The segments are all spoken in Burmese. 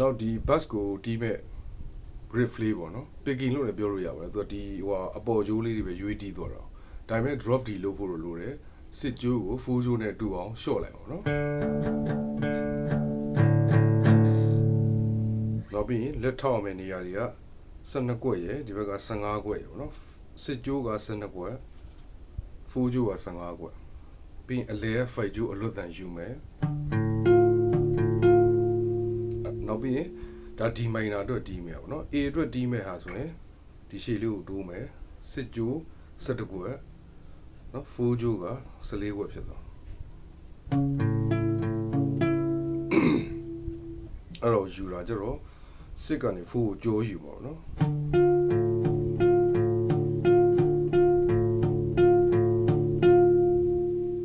နောက်ဒီ bus ကိုတီးမဲ့ grip လေးပေါ့နော် picking လို့လည်းပြောလို့ရပါတယ်သူကဒီဟိုဟာအပေါ်ကျိုးလေးတွေပဲရွေးတီးသွားတာဒါပေမဲ့ drop D လို့ဖို့လို့လိုတယ်စစ်ကျိုးကို full ကျိုးနဲ့တူအောင်ရှော့လိုက်အောင်နော်နောက်ပြီးရင်လက်ထောက်မယ့်နေရာတွေက12ကွက်ရယ်ဒီဘက်က15ကွက်ရယ်ပေါ့နော်စစ်ကျိုးက12ကွက် full ကျိုးက15ကွက်ပြီးရင်အလဲ5ကျိုးအလွတ်တန်ယူမယ် နောက်ပြီးရင်ဒါ D minor အတွက်တီးမယ်ပေါ့နော် A အတွက်တီးမယ်ဟာဆိုရင်ဒီရှေ့လေးကိုတိုးမယ်စစ်ကျိုး17ကွက်နော် full ကျိုးက14ကွက်ဖြစ်သွားအဲ့တော့ယူတာကျတော့စစ်ကနေ full ကိုကြောယူပါတော့နော်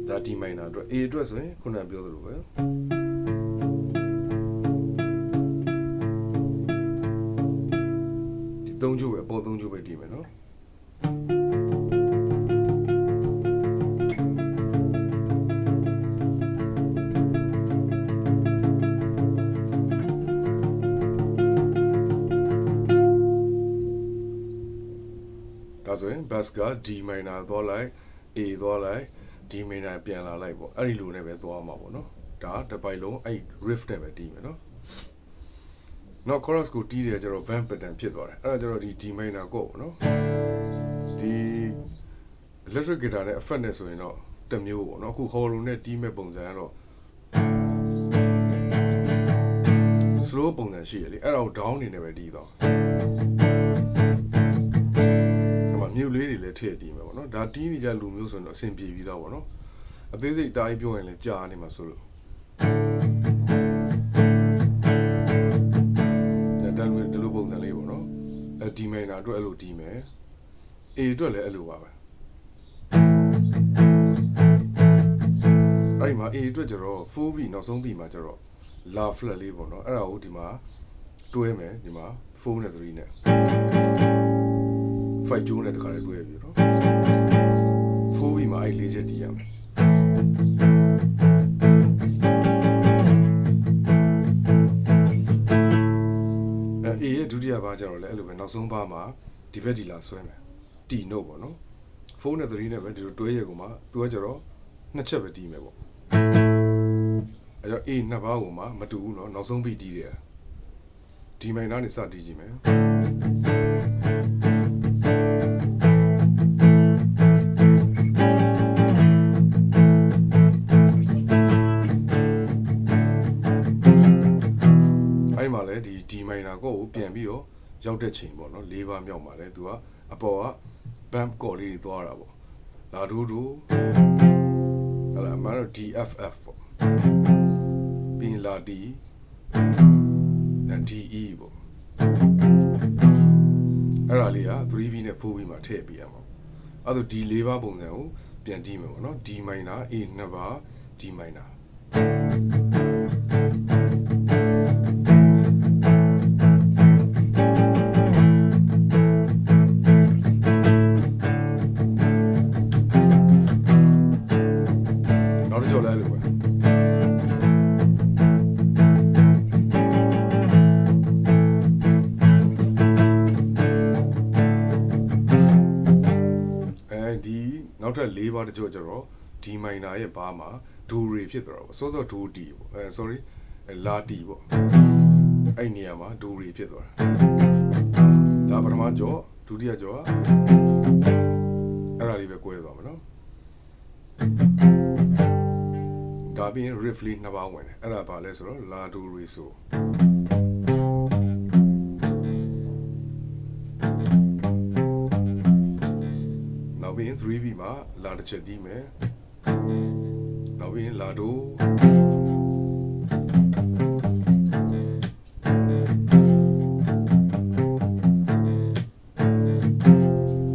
ဒါ D minor အတွက် A အတွက်ဆိုရင်ခုနကပြောသလိုပဲ ဒီသုံးချိုးပဲအပေါ်သုံးချိုးပဲတီးမယ်နော်ဒါဆိုရင် bass က D minor သွားလိုက် A သွားလိုက် D minor ပြန်လာလိုက်ပေါ့အဲ့ဒီလိုနဲ့ပဲသွားမှာပေါ့နော်ဒါတစ်ပိုက်လုံးအဲ့ riff နဲ့ပဲတီးမယ်နော် နောက် chorus ကိုတီးတယ်ကျတော့ vamp pattern ဖြစ်သွားတယ်အဲ့ဒါကျတော့ဒီ D minor ကိုပေါ့နော်ဒီ electric guitar နဲ့ effect နဲ့ဆိုရင်တော့တစ်မျိုးပေါ့နော်အခု hollow နဲ့တီးမဲ့ပုံစံကတော့ slow ပုံစံရှိရလေအဲ့ဒါကို down နေနဲ့ပဲတီးသွားအဲ့မှာ mute လေးတွေလည်းထည့်တီးမယ်ပေါ့နော်ဒါတီးနေကြလူမျိုးဆိုရင်တော့အဆင်ပြေပြီးသားပေါ့နော်အသေးစိတ်တားကြီးပြောရင်လည်းကြာနေမှာဆိုလို့ အဲ D minor အတွက်အဲ့လိုတီးမယ် A အတွက်လည်းအဲ့လိုပါပဲအဲ့ဒီမှာ A အတွက်ကျတော့ 4B နောက်ဆုံး B မှာကျတော့ la flat လေးပေါ့နော်အဲ့ဒါကိုဒီမှာတွဲမယ်ဒီမှာ4နဲ့3နဲ့5ကျိုးနဲ့တခါလေးတွဲပြီနော် 4B မှာအဲ့လေးချက်တီးရမယ် နောက်ဆုံးပါမှာဒီဘက်ဒီလာဆွဲမယ်တီနို့ပေါ့နော်ဖုန်းနဲ့သတိနဲ့ပဲဒီလိုတွဲရကုန်မှာသူကကြတော့နှစ်ချက်ပဲတီးမယ်ပေါ့အဲကြောင့် A နှစ်ပါးကုန်မှာမတူဘူးနော်နောက်ဆုံးပြီးတီးတယ်ဒီမိုင်နားနေစတီးကြည့်မယ်အဲ့မှာလဲဒီဒီမိုင်နာကောကိုပြန်ပြီးတော့ ရောက်တဲ့ချိန်ပေါ့နော်၄ပါးမြောက်မှာလဲသူကအပေါ်က bump ကော်လေးတွေသွားတာပေါ့လာဒူးဒူးဟလာအမှန်တော့ DFF ပေါ့ပြီးရင်လာ D and DE ပေါ့အဲ့ဒါလေးက 3B နဲ့ 4B မှာထည့်ပေးရမှာအဲ့ဒါဒီ၄ပါးပုံစံကိုပြန်တီးမယ်ပေါ့နော် D minor A နှစ်ပါး D minor နောက်ထပ်၄ပါးတစ်ကြော်ကျတော့ D minor ရဲ့ဘားမှာဒိုရီဖြစ်သွားတော့ပေါ့စောစောဒိုတီပေါ့အဲ sorry အဲလာတီပေါ့အဲ့နေရာမှာဒိုရီဖြစ်သွားတာဒါပထမကြော်ဒုတိယကြော်ကအဲ့ဒါလေးပဲ꿰သွားမှာနော်ဒါပြီးရင် riff လေးနှစ်ပါးဝင်တယ်အဲ့ဒါဘာလဲဆိုတော့ la do re so နောက်ပြီးရင် 3B မှာ la တစ်ချက်တီးမယ်နောက်ပြီးရင် la do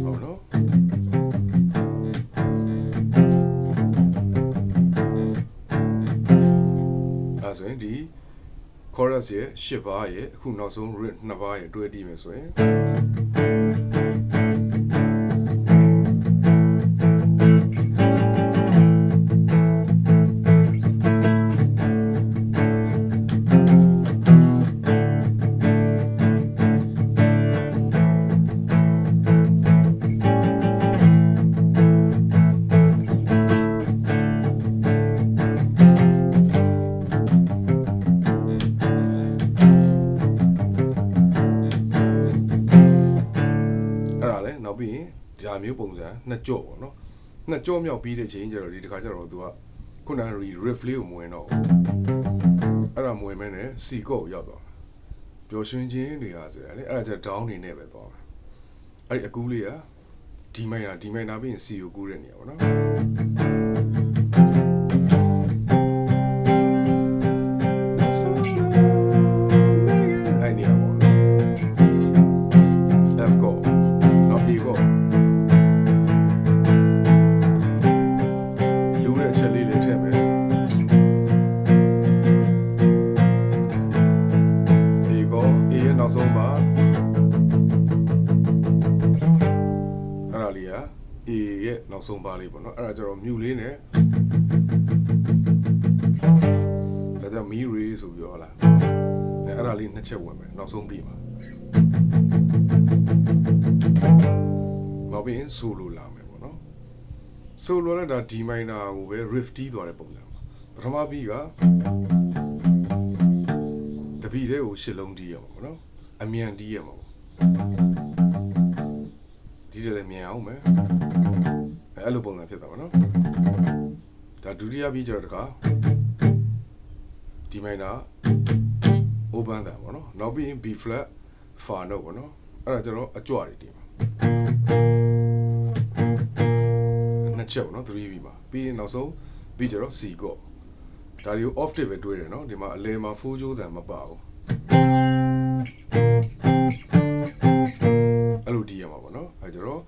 ဟုတ်နော်အဲဆိုရင်ဒီ chorus ရဲ့10ဘားရဲ့အခုနောက်ဆုံး riff 2ဘားရဲ့တွဲတီးမယ်ဆိုရင် မျိုးပုံစံနှစ်ကြော့ပေါ့နော်နှစ်ကြော့မြောက်ပြီးတဲ့ချိန်ကျတော့ဒီတစ်ခါကျတော့သူကခုနက riff လေးကိုမဝင်တော့ဘူးအဲ့ဒါမဝင်မဲနဲ့ C ကော့ကိုရောက်သွားပျော်ရွှင်ခြင်းတွေကဆိုရလေအဲ့ဒါကျ down နေနဲ့ပဲသွားမှာအဲ့ဒီအကူးလေးက D minor D minor ပြီးရင် C ကိုကူးတဲ့နေရာပေါ့နော် နောက်ဆုံးပါအဲ့ဒါလေးက A ရဲ့နောက်ဆုံးပါလေးပေါ့နော်အဲ့ဒါကျတော့မြူလေးနဲ့ဒါကြောင့်မီရီဆိုပြီးတော့ဟုတ်လားအဲ့အဲ့ဒါလေးနှစ်ချက်ဝင်မယ်နောက်ဆုံးပြီးမှာနောက်ပြီးရင် solo လာမယ်ပေါ့နော် solo လည်းဒါ D minor ကိုပဲ riff တီးသွားတဲ့ပုံစံပါပထမပြီးကတပီတဲ့ကိုရှစ်လုံးတီးရမှာပေါ့နော် အမြန်တီးရမှာပေါ့ဒီတယ်လည်းမြန်အောင်မယ်အဲအဲ့လိုပုံစံဖြစ်တာပေါ့နော်ဒါဒုတိယပြီးကြတော့တခါ D minor open တာပေါ့နော်နောက်ပြီးရင် B flat fa note ပေါ့နော်အဲ့ဒါကျတော့အကြွတွေတီးမှာနှစ်ချက်ပေါ့နော် 3B မှာပြီးရင်နောက်ဆုံးပြီးကြတော့ C ကော့ဒါတွေကို off တစ်ပဲတွေးတယ်နော်ဒီမှာအလဲမှာ full ကြိုးတန်မပါဘူး အဲ့လိုတီးရမှာပေါ့နော်အဲ့ကြတော့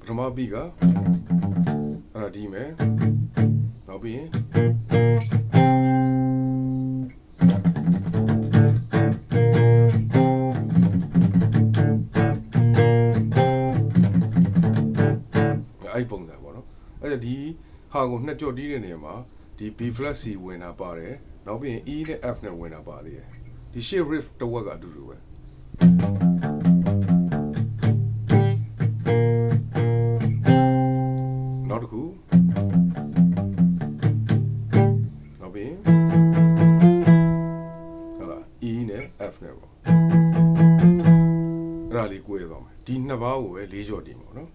ပထမ B ကအဲ့ဒါတီးမယ်နောက်ပြီးရင်အဲ့ဒီပုံစံပေါ့နော်အဲ့ဒါဒီဟာကိုနှစ်ကြော့တီးတဲ့နေရာမှာဒီ B flat C ဝင်တာပါတယ်နောက်ပြီးရင် E နဲ့ F နဲ့ဝင်တာပါသေးတယ် ဒီ shape riff တစ်ဝက်ကအတူတူပဲနောက်တစ်ခုနောက်ပြီးရင်ဟုတ်လား E နဲ့ F နဲ့ပေါ့အဲ့ဒါလေးကိုရသွားမယ်ဒီနှစ်ပါးကိုပဲလေးကြော့တီးမှာပေါ့နော်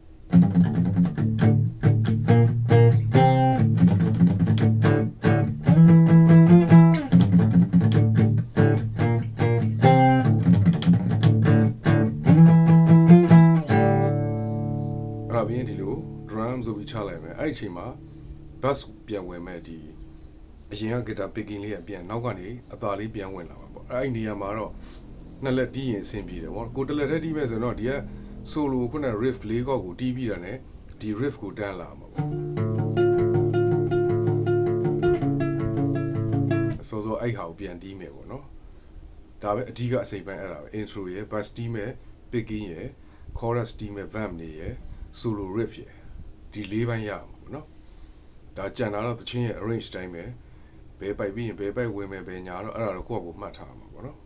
လိုက်မယ်အဲ့ဒီအချိန်မှာ bass ပြန်ဝင်မဲ့ဒီအရင်က guitar picking လေးကပြန်နောက်ကနေအသာလေးပြန်ဝင်လာမှာပေါ့အဲ့ဒီနေရာမှာတော့နှစ်လက်တီးရင်အဆင်ပြေတယ်ပေါ့ကိုတစ်လက်တည်းတီးမဲ့ဆိုရင်တော့ဒီက solo ခုနက riff လေးကောက်ကိုတီးပြီးတာ ਨੇ ဒီ riff ကိုတန်းလာမှာပေါ့ဆိုဆိုအဲ့ဟာကိုပြန်တီးမယ်ပေါ့နော်ဒါပဲအဓိကအစိပ်ပိုင်းအဲ့ဒါပဲ intro ရယ် bass တီးမယ် picking ရယ် chorus တီးမယ် vamp နေရယ် solo riff ရယ်ဒီလေးပိုင်းရမှာ ပေါ့နော်ဒါကြံတာတော့သချင်းရဲ့ arrange တိုင်းပဲဘယ်ပိုက်ပြီးရင်ဘယ်ပိုက်ဝင်မယ်ဘယ်ညာတော့အဲ့ဒါတော့ကိုယ့်အကိုမှတ်ထားမှာပေါ့နော်